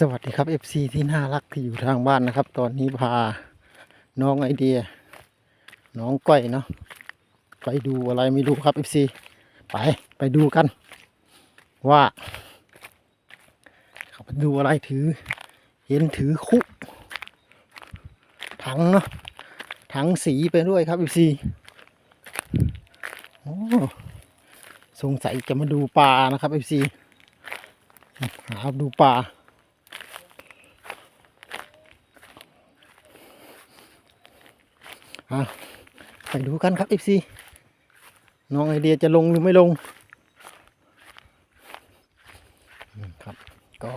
สวัสดีครับ FC ที่น่ารักที่อยู่ทางบ้านนะครับ ตอนนี้พาน้องไอเดีย น้องก้อยเนาะไปดูอะไรไม่รู้ครับ FC ไปไปดูกัน ว่าเขาไปดูอะไรถือ เห็นถือคุถังเนาะถังสีไปด้วยครับ FC โอ้สงสัยจะมาดูปลานะครับ FC หาดูปลา อะไปดูกันครับ FC น้องไอเดียจะลงหรือไม่ลงอืมครับ ก็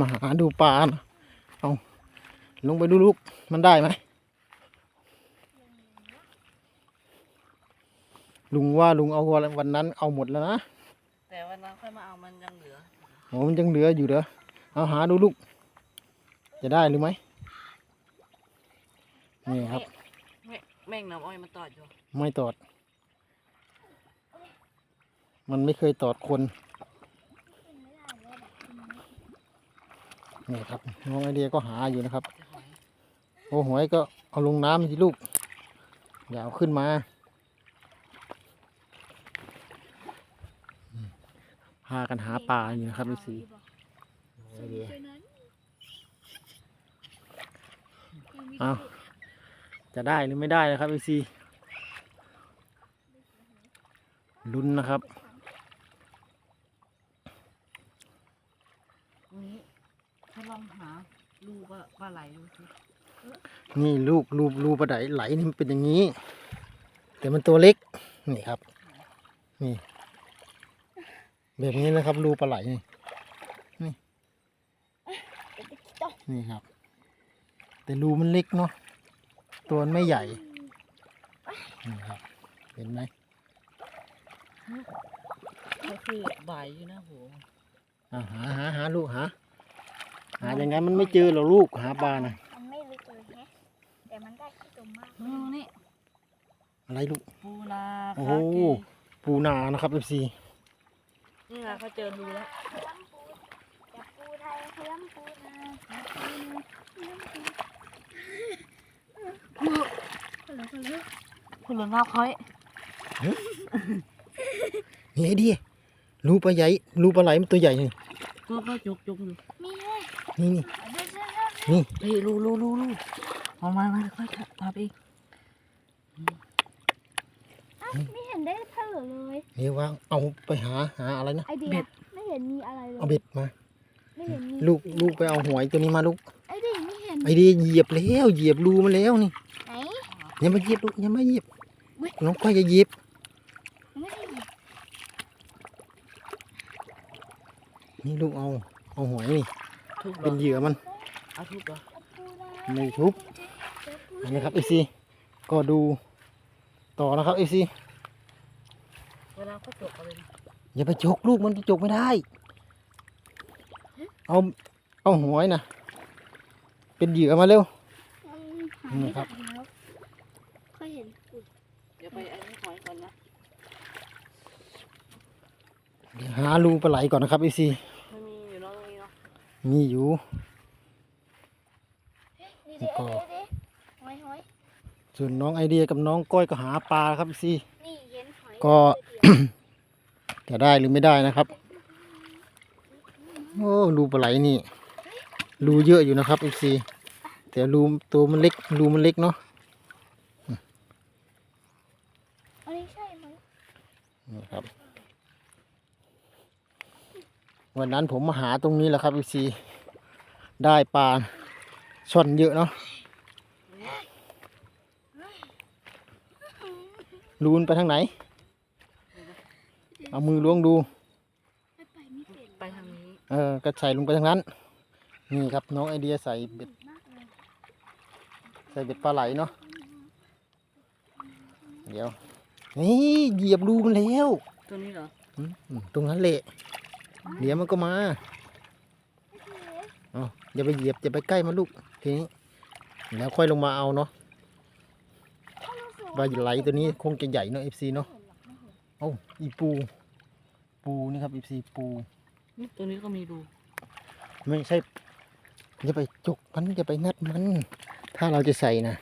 มาหาดูปลานะเอาลงไปดูลูกมันได้ไหมลุงว่าลุงเอาวันวันนั้นเอาหมดแล้วนะแต่วันนั้นค่อยมาเอามันยังเหลือโอ้มันยังเหลืออยู่เด้อเอาหาดูลูก จะได้หรือไม่นี่ครับแม่แม่ งน้ำอ้อยมันตอดอยู่ไม่ตอด มันไม่เคยตอดคนนี่ครับน้องไอเดียก็หาอยู่นะครับจะหอยโอ้หวยก็เอาลงน้ำสิลูกอย่าเอาขึ้นมาอืมพากันหาปลาอยู่นะครับพี่สีไอเดียเอา จะได้หรือไม่ได้นะครับพี่ซีลุ้นนะครับตรงนี้ถ้าลองหาลูกว่าปลาไหลดูสินี่ลูกรูรูปลาไหลไหลนี่มันเป็นอย่างนี้ แต่มันตัวเล็กนี่ครับ นี่แบบนี้นะครับรูปลาไหลนี่นี่นี่ครับ แต่รูมันเล็กเนาะ ตัวมันไม่ใหญ่นี่ครับเห็นไหมก็คือบ่ายอยู่นะโหอ่าหาหาหาลูกหาหาอย่างไงมันไม่เจอหรอกลูกหาปลานะมันไม่ลึกเลยแฮะแต่มันได้ขี้ตุ่มมากอืมนี่อะไรลูกปูนาโอ้คาโหกีปูนานะครับเอฟซีนี่ไงเขาเจอรูแล้วขยำปูจับปูไทยขยำปูนาขยำปูนาขยำปู คนละคนละคุณหลวงน้าค่อยนี่ไอเดียรูปลาใหญ่รูปลาไหลมันตัวใหญ่นี่ตัวก็จุกจุกอยู่มีไหมนี่นี่เดี๋ยวเดี๋ยวเดี๋ยวนี่เฮ้ยรูรูรูรูเอามามาค่อยทำเองอ้าวไม่เห็นได้เท่าเลยเดี๋ยวว่าเอาไปหาหาอะไรนะไอเดียไม่เห็นมีอะไรเลยเอาเบ็ดมาไม่เห็นมีลูกลูกไปเอาหวยตัวนี้มาลูก นไอเดียเหยียบแล้วเหยียบรูมันแล้วนี่ไหนอย่ามาเหยียบลูกอย่ามาเหยียบอุ๊ยน้องก้อยจะเหยียบไม่เห็นนี่ลูกเอาเอาหวยนี่ทุบเหรเป็อนเหยื่อมันเอาทุบเหรอปูนาไม่ทุบอันนี้ครับเอซีก็ดูต่อนะครับเอซีเวลาเขาจกเอาเลยนะอย่าไปจกลูกมันจะจกไม่ได้ เอาเอาหวยนะ เป็นเหยื่อมาเร็วหายนี่ครับไปแล้วเคยเห็นอุ๊ยเดี๋ยวไปอันนี้หอยก่อนนะเดี๋ยวหารูปลาไหลก่อนนะครับเอซีไม่มีอยู่เนาะตรงนี้เนาะมีอยู่นี่เด็แล้วก็เด็หอยหอยส่วนน้องไอเดียกับน้องก้อยก็หาปลาครับเอซี นี่เห็นหอยก็ จะได้หรือไม่ได้นะครับ โอ้รูปลาไหลนี่รูเยอะอยู่นะครับเอซี แต่รูตัวมันเล็กรูมันเล็กเนาะอันนี้ใช่ไหมนี่ครับ วันนั้นผมมาหาตรงนี้แหละครับเอซีได้ปลาช่อนเยอะเนาะรูนไปทางไหน เอามือล้วงดูไม่ไปไม่เป็นไปทางนี้ เออก็ใส่ลงไปทางนั้น นี่ครับน้องไอเดียใส่เบ็ดมากเลย ใส่เบ็ดปลาไหลเนาะเดี๋ยวนี่เหยียบรูมันแล้วตัวนี้เหรออืมอืมตรงนั้นแหละเดี๋ยวมันก็มาเอาอย่าไปเหยียบอย่าไปใกล้มันลูกทีนี้แล้วค่อยลงมาเอาเนาะปลาไหลตัวนี้คงจะใหญ่เนาะเอฟซีเนาะเอ้าอีปู ปูนี่ครับเอฟซีปูนี่ตัวนี้ก็มีรูไม่ใช่อย่าไปจุกมันอย่าไปงัดมัน ถ้าเราจะใส่นะ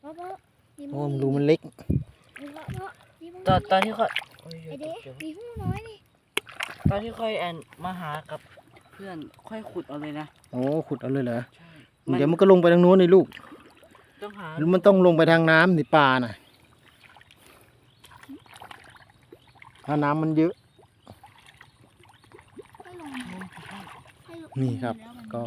เพราะเพราะนี่เพราะว่ามันรูมันเล็กเพราะเพราะนี่มันตอนตอนที่ค่อยโอ้ยไอเด็เดี๋ยวมีหูน้อยนี่ตอนที่ค่อยแอนมาหากับเพื่อนค่อยขุดเอาเลยนะโอ้ขุดเอาเลยเหรอใช่เดี๋ยวมันก็ลงไปทางโน้นเลยลูกต้องหาแล้วมันต้องลงไปทางน้ำในป่าน่ะถ้าน้ำมันเยอะให้ลงให้ลงนี่ครับแล้วมันก็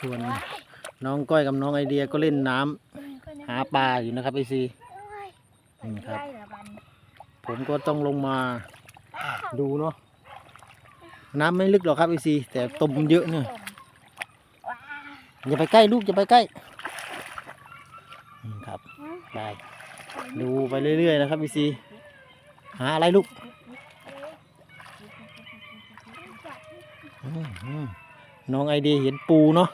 ชวนว้าย น้องก้อยกับน้องไอเดียก็เล่นน้ำหาปลาอยู่นะครับไอซีนี่ครับ ผมก็ต้องลงมาดูเนาะน้ำไม่ลึกหรอกครับไอซีแต่ตมมันเยอะเนี่ยว้อย่าไปใกล้ลูกอย่าไปใกล้นี่ครับไปดูไปเรื่อยๆนะครับไอซีหาอะไรลูกน้องไอเดียเห็นปูเนาะ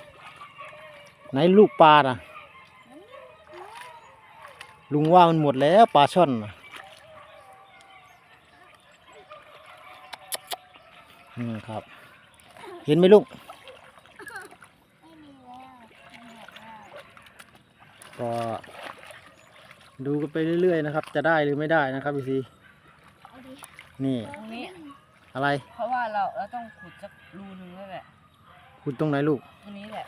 ไหนลูกปลาน่ะ ลุงว่ามันหมดแล้วปลาช่อนน่ะนี่ครับ เห็นไหมลูกไม่มีแล้วไม่หมดแล้วก็ดูกันไปเรื่อยๆนะครับ จะได้หรือไม่ได้นะครับพี่ซีเอาดินี่ ตรงนี้ อะไรเพราะว่าเราเราต้องขุดสักรูหนึงแล้วแหละ ขุดตรงไหนลูก ตรงนี้แหละ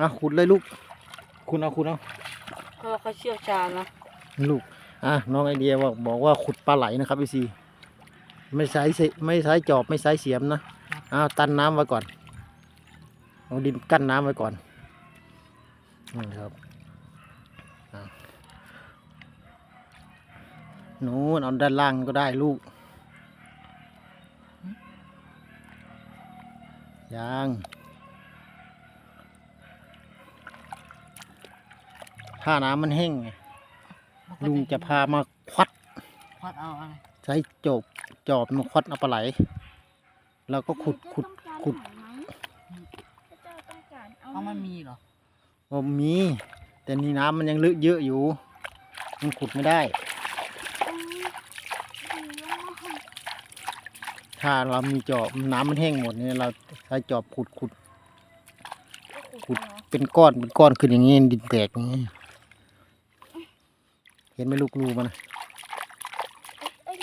อะขุดเลยลูก คุณเอาคุณเอาเพราะว่าเขาเชี่ยวชาญนะลูก อะน้องไอเดียบอกบอกว่าขุดปลาไหลนะครับพี่ซีไม่ใช้เสไม่ใช้จอบไม่ใช้เสียมนะอ้าวตันน้ำไว้ก่อนเอาดินกั้นน้ำไว้ก่อนนี่ครับอะนู้นเอาด้านล่างก็ได้ลูกยัง ถ้าน้ำมันแห้งไงมันก็ลุงจะพามาควัด ควัดเอาอะไรใช้จอบจอบมาควัดเอาปลาไหล แล้วก็ขุดขุดขุดเจ้าต้องการไหมเอามันมีเหรอว่ามี แต่นี่น้ำมันยังลึกเยอะอยู่ มันขุดไม่ได้เอาดีมากถ้าเรามีจอบน้ำมันแห้งหมดเนี่ยเราใช้จอบขุดขุดขุดเป็นก้อนเป็นก้อนขึ้นอย่างนี้ดินแตกอย่างนี้ เห็นไหมลูกรูมันน่ะเอ้ย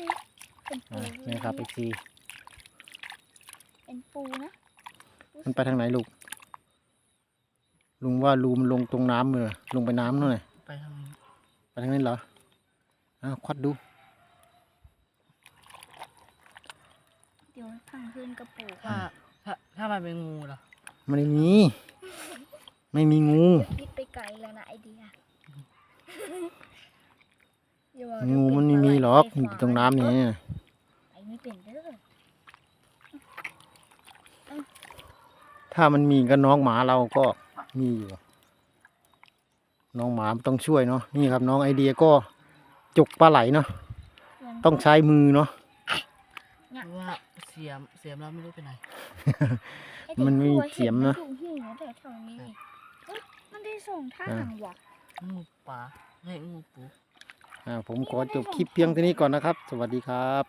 เป็นปูอ่านี่ครับไอซีเป็นปูนะ มันไปทางไหนลูก ลุงว่ารูมันลงตรงน้ำเลยลงไปน้ำนู่นเลยไปทางนี้ไปทางนั้นเหรออ้าวควัดดู เดี๋ยวข้างขึ้นกระปูถ้าถ้าถ้ามันเป็นงูล่ะไม่ได้มี ไม่มีงูคิดไปไกลแล้วนะไอเดียอย่าว่า งูมันไม่มีหรอกมันอยู่ตรงน้ำนี่ไอ้นี่เป็นเด้อถ้ามันมีก็น้องหมาเราก็มีอยู่ น้องหมามันต้องช่วยเนาะนี่ครับน้องไอเดียก็จุกปลาไหลเนาะต้องใช้มือเนาะเพราะว่าเสียมเสียมเราไม่รู้ไปไหนไอ้ด็กมันไม่มีตัวเสียมนะห็ถูกหิ้วแต่แถวนี้เฮ้ยมันได้ส่งทางว่ะงูป่าไม่งูปูอ่า ผมขอจบคลิปเพียงเท่านี้ก่อนนะครับ สวัสดีครับ